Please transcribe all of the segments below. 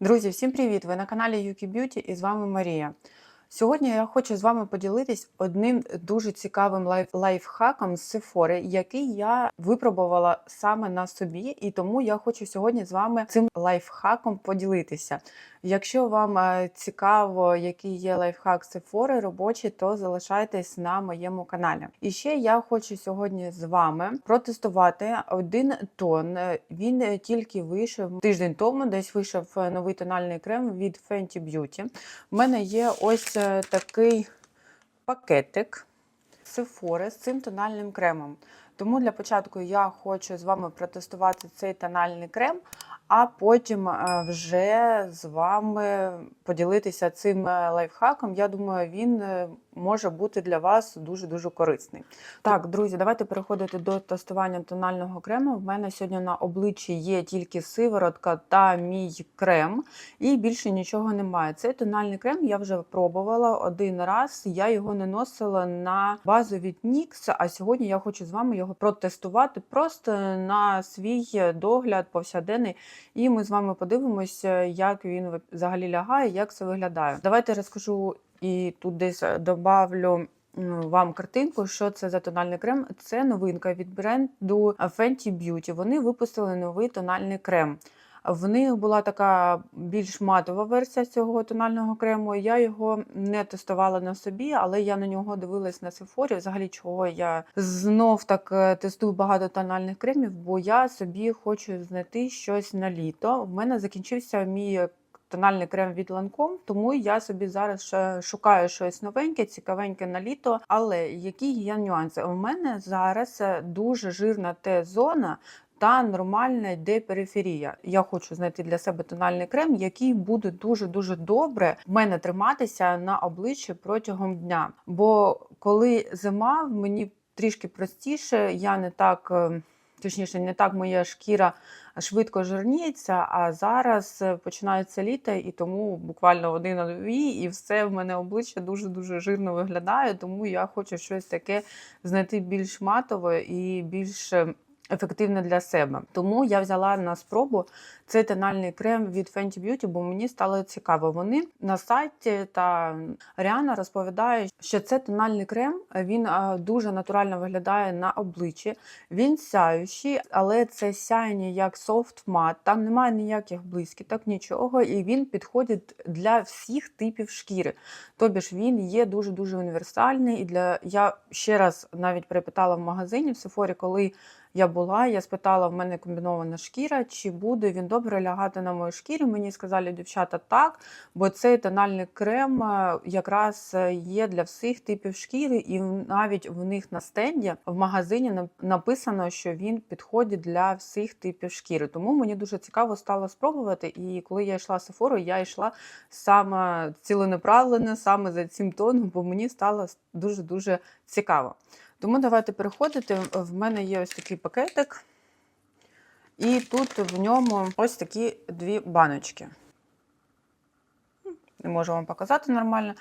Друзі, всім привіт! Ви на каналі Юкі Б'юті і з вами Марія. Сьогодні я хочу з вами поділитись одним дуже цікавим лайф- лайфхаком з Sephora, який я випробувала саме на собі, і тому я хочу сьогодні з вами цим лайфхаком поділитися. Якщо вам е, цікаво, який є лайфхак Sephora робочий, то залишайтесь на моєму каналі. І ще я хочу сьогодні з вами протестувати один тон. Е, Він тільки вийшов тиждень тому, десь вийшов е, новий тональний крем від Fenty Beauty. У мене є ось такий пакетик Sephora з цим тональним кремом. Тому для початку я хочу з вами протестувати цей тональний крем, а потім е, вже з вами поділитися цим е, лайфхаком. Я думаю, він е, може бути для вас дуже-дуже корисний. Так, друзі, давайте переходити до тестування тонального крему. В мене сьогодні на обличчі є тільки сиворотка та мій крем, і більше нічого немає. Цей тональний крем я вже пробувала один раз. Я його не носила на базу від NYX, а сьогодні я хочу з вами його протестувати просто на свій догляд повсякденний. І ми з вами подивимося, як він взагалі лягає, як це виглядає. Давайте розкажу і тут десь добавлю вам картинку, що це за тональний крем. Це новинка від бренду Fenty Beauty. Вони випустили новий тональний крем. В них була така більш матова версія цього тонального крему. Я його не тестувала на собі, але я на нього дивилась на Sephora. Взагалі, чого я знов так е, тестую багато тональних кремів, бо я собі хочу знайти щось на літо. В мене закінчився мій тональний крем від Lancome, тому я собі зараз шукаю щось новеньке, цікавеньке на літо. Але які є нюанси? У мене зараз е, дуже жирна Т-зона. Та нормальна йде периферія. Я хочу знайти для себе тональний крем, який буде дуже дуже добре в мене триматися на обличчі протягом дня. Бо коли зима, мені трішки простіше, я не так, е, точніше, не так моя шкіра швидко жирніється. А зараз е, починається літо, і тому буквально один на дві, і все в мене обличчя дуже дуже жирно виглядає. Тому я хочу щось таке знайти більш матове і більш е, ефективне для себе. Тому я взяла на спробу цей тональний крем від Fenty Beauty, бо мені стало цікаво. Вони на сайті та Ріана розповідають, що це тональний крем. Він дуже натурально виглядає на обличчі. Він сяючий, але це сяєння як софт мат. Там немає ніяких блискіток, нічого, і він підходить для всіх типів шкіри. Тобі ж він є дуже дуже універсальний. І для я ще раз навіть перепитала в магазині в Sephora, коли я була, я спитала, в мене комбінована шкіра, чи буде він добре лягати на мою шкірі. Мені сказали дівчата так, бо цей тональний крем е, якраз е, є для всіх типів шкіри, і навіть в них на стенді в магазині нап- написано, що він підходить для всіх типів шкіри. Тому мені дуже цікаво стало спробувати. І коли я йшла Sephora, я йшла саме ціленаправлена, саме за цим тоном, бо мені стало дуже дуже цікаво. Тому давайте переходити. В мене є ось такий пакетик, і тут в ньому ось такі дві баночки. Не можу вам показати нормально.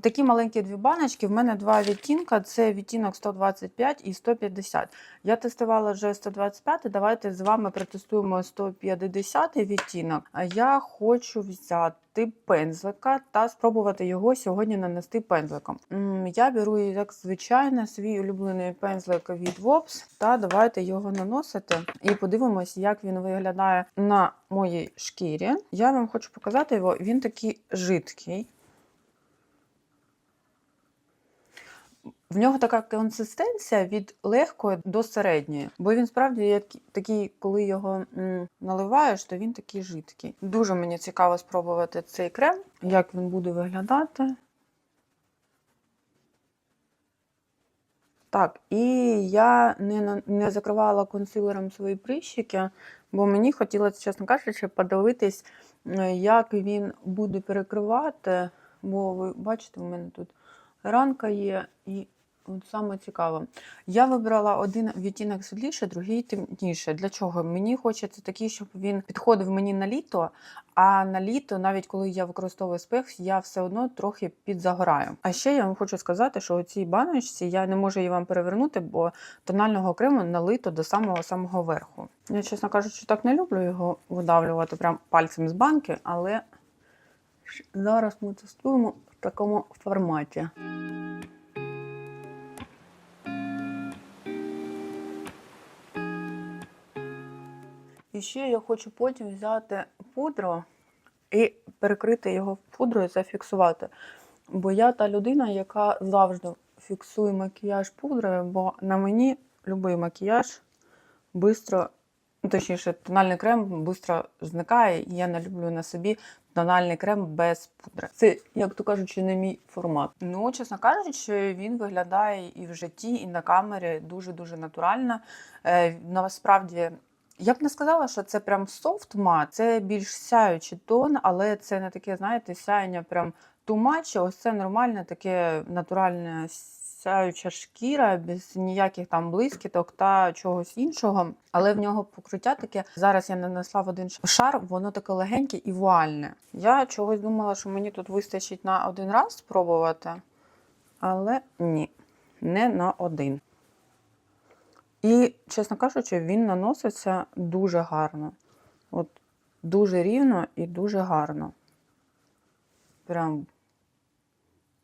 Такі маленькі дві баночки. В мене два відтінка: це відтінок 125 і 150. Я тестувала вже 125, давайте з вами протестуємо 150 відтінок. А я хочу взяти пензлика та спробувати його сьогодні нанести пензликом. Я беру, як звичайно, свій улюблений пензлик від Wops та давайте його наносити і подивимось, як він виглядає на моїй шкірі. Я вам хочу показати його. Він такий жидкий. В нього така консистенція від легкої до середньої, бо він справді є такий, коли його наливаєш, то він такий жидкий. Дуже мені цікаво спробувати цей крем, як він буде виглядати. Так, і я не, не закривала консилером свої прищики, бо мені хотілося, чесно кажучи, подивитись, е, як він буде перекривати. Бо ви бачите, у мене тут ранка є, і от саме цікаво. Я вибрала один відтінок світліше, другий темніше. Для чого? Мені хочеться такий, щоб він підходив мені на літо, а на літо, навіть коли я використовую спех, я все одно трохи підзагораю. А ще я вам хочу сказати, що у цій баночці я не можу її вам перевернути, бо тонального крему налито до самого самого верху. Я, чесно кажучи, так не люблю його видавлювати прям пальцем з банки, але зараз ми тестуємо в такому форматі. І ще я хочу потім взяти пудру і перекрити його пудрою, зафіксувати. Бо я та людина, яка завжди фіксує макіяж пудрою, бо на мені будь-який макіяж швидко, точніше, тональний крем швидко зникає, і я не люблю на собі тональний крем без пудри. Це, як то кажучи, не мій формат. Ну, чесно кажучи, він виглядає і в житті, і на камері дуже-дуже натурально. Е, насправді. Я б не сказала, що це прям софт мат, це більш сяючий тон, але це не таке, знаєте, сяєння прям тумаче. Ось це нормальне, таке натуральне сяюча шкіра, без ніяких там блискіток та чогось іншого. Але в нього покриття таке. Зараз я нанесла в один шар, воно таке легеньке і вуальне. Я чогось думала, що мені тут вистачить на один раз спробувати, але ні, не на один. І, чесно кажучи, він наноситься дуже гарно. От Дуже рівно і дуже гарно. Прям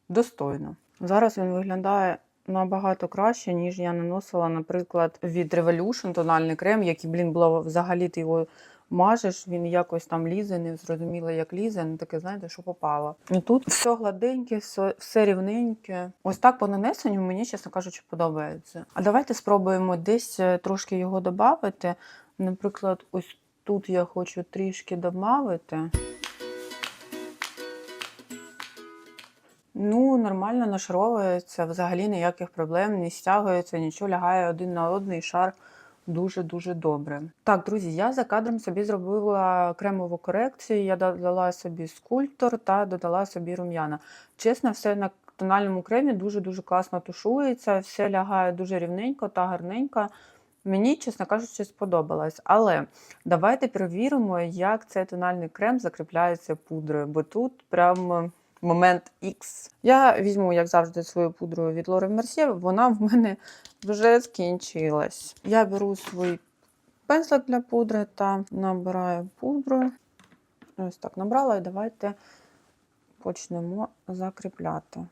достойно. Зараз він виглядає набагато краще, ніж я наносила, наприклад, від Revolution тональний крем, який, блін, було взагалі-то його мажеш, він якось там лізе, не зрозуміло, як лізе, ну таке, знаєте, що попало. І тут все гладеньке, все, все рівненьке. Ось так по нанесенню мені, чесно кажучи, подобається. А давайте спробуємо десь е, трошки його додати. Наприклад, ось тут я хочу трішки додати. Ну, нормально нашаровується, взагалі ніяких проблем, не стягується, нічого лягає один на один шар дуже-дуже добре. Так, друзі, я за кадром собі зробила кремову корекцію. Я додала собі скульптор та додала собі рум'яна. Чесно, все на тональному кремі дуже-дуже класно тушується, все лягає дуже рівненько та гарненько. Мені, чесно кажучи, сподобалось. Але давайте перевіримо, як цей тональний крем закріпляється пудрою, бо тут прям момент X. Я візьму, як завжди, свою пудру від Лори Mercier, вона в мене вже скінчилась. Я беру свій пензлик для пудри та набираю пудру. Ось так набрала, і давайте почнемо закріпляти.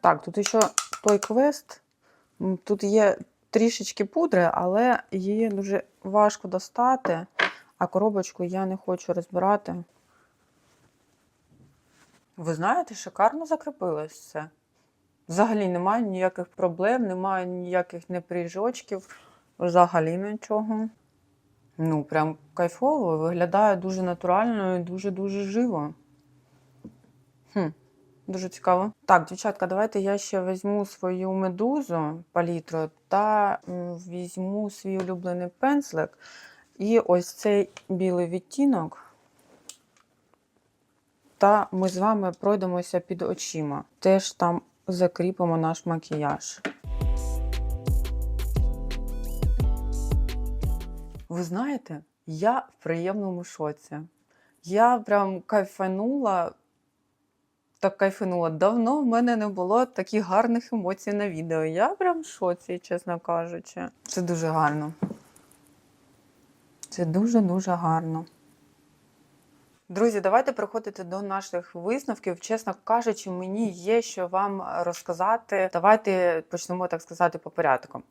Так, тут ще той квест. Тут є трішечки пудри, але її дуже важко достати, а коробочку я не хочу розбирати. Ви знаєте, шикарно закріпилось все. Взагалі немає ніяких проблем, немає ніяких неприжочків, взагалі нічого. Ну, прям кайфово, виглядає дуже натурально і дуже-дуже живо. Хм, Дуже цікаво. Так, дівчатка, давайте я ще візьму свою медузу палітру та візьму свій улюблений пензлик. І ось цей білий відтінок. Та ми з вами пройдемося під очима. Теж там закріпимо наш макіяж. Ви знаєте, я в приємному шоці. Я прям кайфанула, так кайфанула. Давно в мене не було таких гарних емоцій на відео. Я прям в шоці, чесно кажучи. Це дуже гарно. Це дуже-дуже гарно. Друзі, давайте приходити до наших висновків. Чесно кажучи, мені є що вам розказати. Давайте почнемо так сказати по порядку.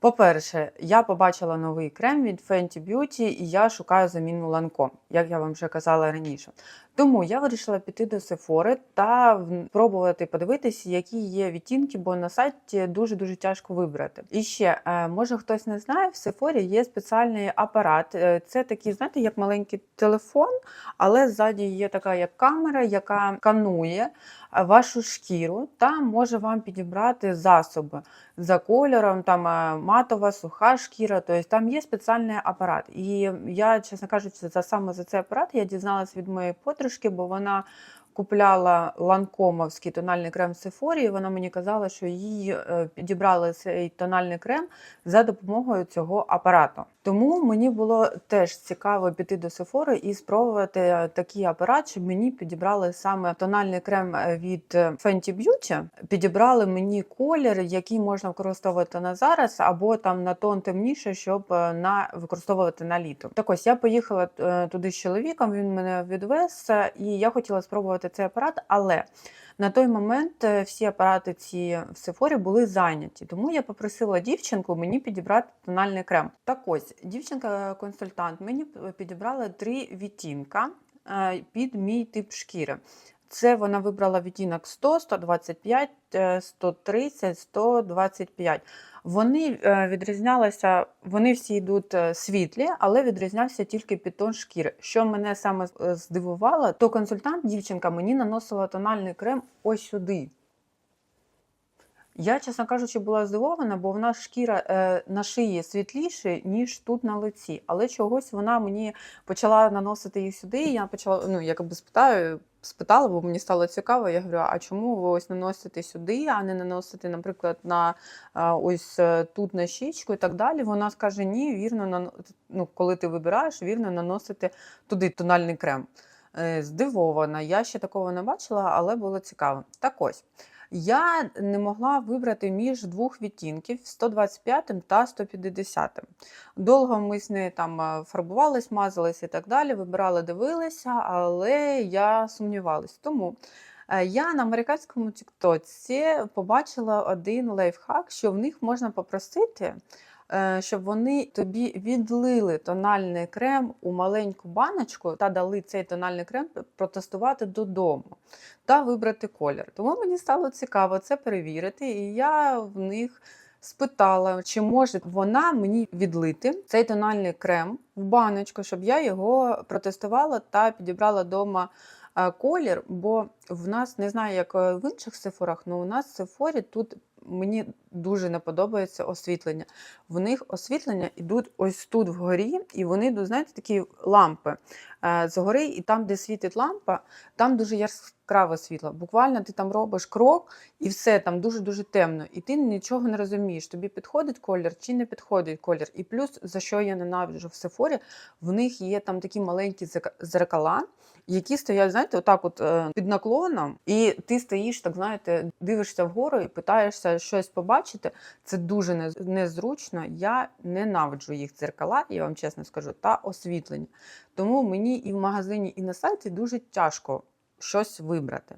По-перше, я побачила новий крем від Fenty Beauty і я шукаю заміну Lancome, як я вам вже казала раніше. Тому я вирішила піти до Sephora та пробувати подивитися, які є відтінки, бо на сайті дуже-дуже тяжко вибрати. І ще, е, може хтось не знає, в Sephora є спеціальний апарат. Е, це такий, знаєте, як маленький телефон, але ззаді є така як камера, яка канує е, вашу шкіру та може вам підібрати засоби за кольором, там матова, суха шкіра. Тобто там є спеціальний апарат. І я, чесно кажучи, за саме за цей апарат я дізналась від моєї подружки, бо вона купляла ланкомовський тональний крем Сефорі, і вона мені казала, що їй е, підібрали цей тональний крем за допомогою цього апарату. Тому мені було теж цікаво піти до Сефори і спробувати е, такий апарат, щоб мені підібрали саме тональний крем е, від Fenty Beauty. Підібрали мені колір, який можна використовувати на зараз, або там на тон темніше, щоб на використовувати на літо. Так ось я поїхала туди з чоловіком. Він мене відвез, і я хотіла спробувати цей апарат, але на той момент е, всі апарати ці в Сефорі були зайняті, тому я попросила дівчинку мені підібрати тональний крем. Так ось дівчинка-консультант мені підібрала три відтінка е, під мій тип шкіри. Це вона вибрала відтінок 100, 125, е, 130, 125. Вони е, відрізнялися, вони всі йдуть е, світлі, але відрізнявся тільки підтон шкіри. Що мене саме е, здивувало, то консультант, дівчинка, мені наносила тональний крем ось сюди. Я, чесно кажучи, була здивована, бо вона шкіра е, на шиї світліше, ніж тут на лиці. Але чогось вона мені почала наносити їх сюди. І я почала, ну, якби спитаю, спитала, бо мені стало цікаво. Я говорю, а чому ви ось наносите сюди, а не наносите, наприклад, на ось е, тут на щічку і так далі. Вона скаже: ні, вірно, ну, коли ти вибираєш, вірно наносити туди тональний крем. Е, Здивована, я ще такого не бачила, але було цікаво. Так ось. Я не могла вибрати між двох відтінків 125 та 150. Довго ми з нею там е, фарбувались, мазались і так далі, вибирали, дивилися, але я сумнівалась. Тому е, я на американському тіктоці побачила один лайфхак, що в них можна попросити, щоб вони тобі відлили тональний крем у маленьку баночку та дали цей тональний крем протестувати додому та вибрати колір. Тому мені стало цікаво це перевірити, і я в них спитала, чи може вона мені відлити цей тональний крем в баночку, щоб я його протестувала та підібрала вдома колір, бо в нас не знаю, як е, в інших сефорах, але у нас в сефорі тут мені дуже не подобається освітлення. В них освітлення йдуть ось тут вгорі, і вони йдуть, знаєте, такі лампи е, згори, і там, де світить лампа, там дуже яскраве світло. Буквально ти там робиш крок, і все там дуже-дуже темно. І ти нічого не розумієш, тобі підходить колір чи не підходить колір. І плюс, за що я ненавиджу в Сефорі, в них є там такі маленькі зеркала, які стоять, знаєте, отак от е, під наклоном, і ти стоїш, так знаєте, дивишся вгору і питаєшся щось побачити. Це дуже незручно. Я ненавиджу їх дзеркала, я вам чесно скажу, та освітлення. Тому мені і в магазині, і на сайті дуже тяжко щось вибрати.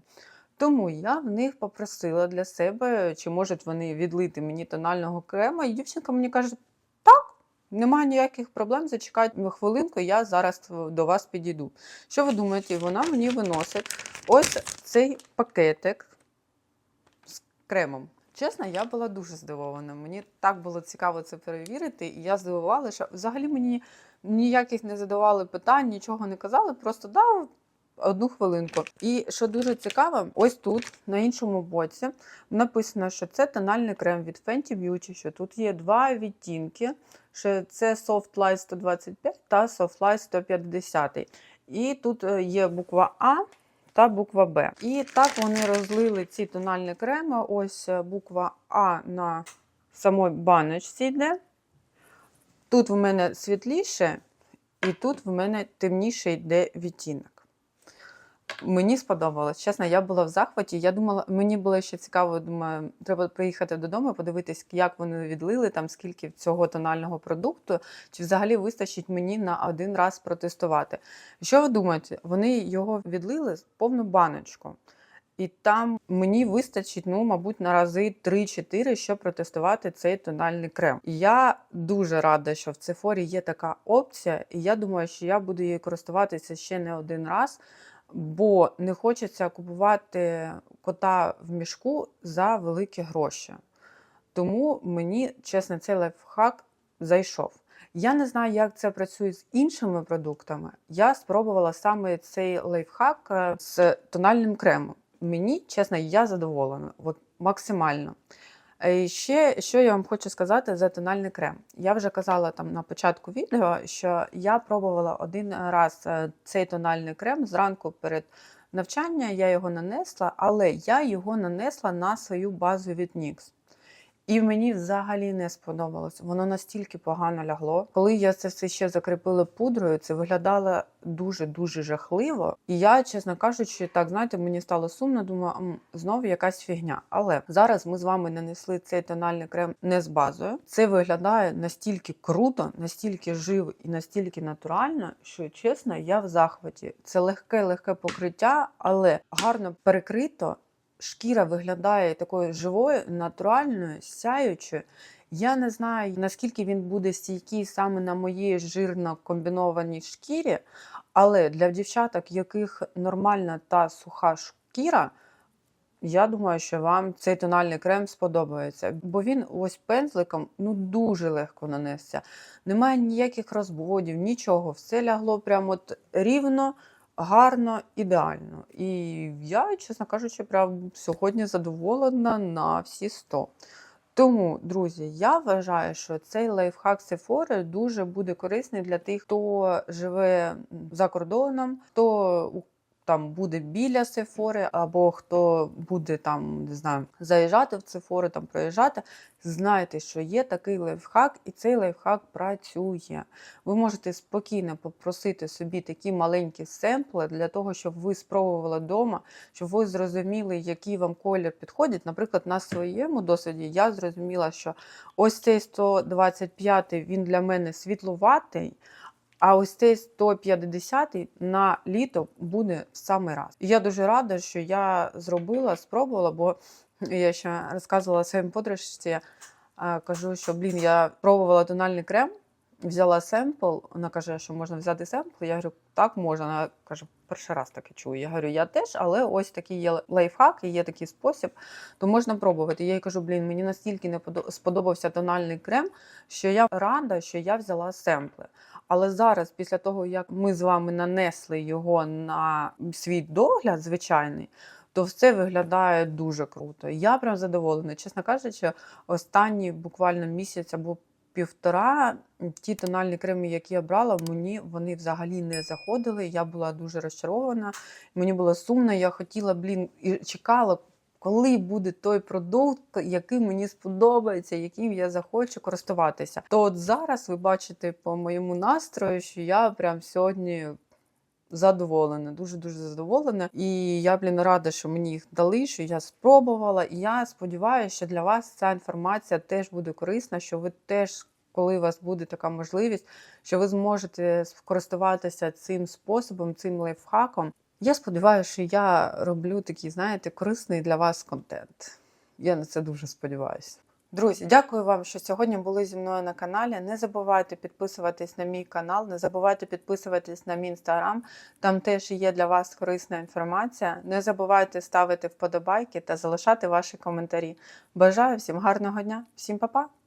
Тому я в них попросила для себе, чи можуть вони відлити мені тонального крема. І дівчинка мені каже: так, немає ніяких проблем, зачекайте хвилинку, я зараз до вас підійду. Що ви думаєте? Вона мені виносить ось цей пакетик з кремом. Чесно, я була дуже здивована. Мені так було цікаво це перевірити, і я здивувала, що взагалі мені ніяких не задавали питань, нічого не казали, просто дав одну хвилинку. І що дуже цікаво, ось тут, на іншому боці, написано, що це тональний крем від Fenty Beauty, що тут є два відтінки, що це Soft Light 125 та Soft Light 150. І тут е, є буква А та буква Б. І так вони розлили ці тональні креми. Ось е, буква А на самій баночці йде. Тут в мене світліше, і тут в мене темніше йде відтінок. Мені сподобалось. Чесно, я була в захваті. Я думала, мені було ще цікаво, думаю, треба приїхати додому, подивитись, як вони відлили, там скільки цього тонального продукту, чи взагалі вистачить мені на один раз протестувати. Що ви думаєте? Вони його відлили в повну баночку. І там мені вистачить, ну, мабуть, на рази 3-4, щоб протестувати цей тональний крем. Я дуже рада, що в Цефорі є така опція, і я думаю, що я буду її користуватися ще не один раз, бо не хочеться купувати кота в мішку за великі гроші. Тому мені, чесно, цей лайфхак зайшов. Я не знаю, як це працює з іншими продуктами. Я спробувала саме цей лайфхак е, з тональним кремом. Мені, чесно, я задоволена, от максимально. Е, І ще, що я вам хочу сказати за тональний крем. Я вже казала там на початку відео, що я пробувала один раз е, цей тональний крем зранку перед навчанням, я його нанесла, але я його нанесла на свою базу від NYX. І мені взагалі не сподобалось. Воно настільки погано лягло. Коли я це все ще закріпила пудрою, це виглядало дуже-дуже жахливо. І я, чесно кажучи, так знаєте, мені стало сумно. Думаю, знову якась фігня. Але зараз ми з вами нанесли цей тональний крем не з базою. Це виглядає настільки круто, настільки живо і настільки натурально, що чесно, я в захваті. Це легке, легке покриття, але гарно перекрито шкіра виглядає такою живою, натуральною, сяючою. Я не знаю, наскільки він буде стійкий саме на моїй жирно комбінованій шкірі, але для дівчаток, яких нормальна та суха шкіра, я думаю, що вам цей тональний крем сподобається, бо він ось пензликом ну дуже легко нанесся. Немає ніяких розводів, нічого. Все лягло прямо от рівно, гарно, ідеально. І я, чесно кажучи, прям сьогодні задоволена на всі 100. Тому, друзі, я вважаю, що цей лайфхак Sephora дуже буде корисний для тих, хто живе за кордоном, хто там буде біля Сефори, або хто буде там, не знаю, заїжджати в Сефори, там проїжджати. Знайте, що є такий лайфхак, і цей лайфхак працює. Ви можете спокійно попросити собі такі маленькі семпли для того, щоб ви спробували вдома, щоб ви зрозуміли, який вам колір підходить. Наприклад, на своєму досвіді я зрозуміла, що ось цей 125 він для мене світлуватий. А ось цей 150 на літо буде в самий раз. І я дуже рада, що я зробила, спробувала, бо я ще розказувала своїм подружці, кажу, що блін, я пробувала тональний крем, взяла семпл. Вона каже, що можна взяти семпл. Я говорю, так можна. Вона каже, перший раз таке чую. Я говорю, я теж, але ось такий є лайфхак, і є такий спосіб, то можна пробувати. Я їй кажу, блін, мені настільки не сподобався тональний крем, що я рада, що я взяла семпли. Але зараз, після того, як ми з вами нанесли його на свій догляд звичайний, то все виглядає дуже круто. Я прям задоволена. Чесно кажучи, останні буквально місяць або півтора ті тональні креми, які я брала, мені вони взагалі не заходили. Я була дуже розчарована. Мені було сумно. Я хотіла, блін, і чекала. Коли буде той продукт, який мені сподобається, яким я захочу користуватися, то от зараз ви бачите по моєму настрою, що я прям сьогодні задоволена, дуже дуже задоволена. І я блін рада, що мені їх дали, що я спробувала. І я сподіваюся, що для вас ця інформація теж буде корисна, що ви теж. Коли у вас буде така можливість, що ви зможете скористуватися цим способом, цим лайфхаком. Я сподіваюся, що я роблю такий, знаєте, корисний для вас контент. Я на це дуже сподіваюся. Друзі, дякую вам, що сьогодні були зі мною на каналі. Не забувайте підписуватись на мій канал, не забувайте підписуватись на мій інстаграм. Там теж є для вас корисна інформація. Не забувайте ставити вподобайки та залишати ваші коментарі. Бажаю всім гарного дня, всім па-па!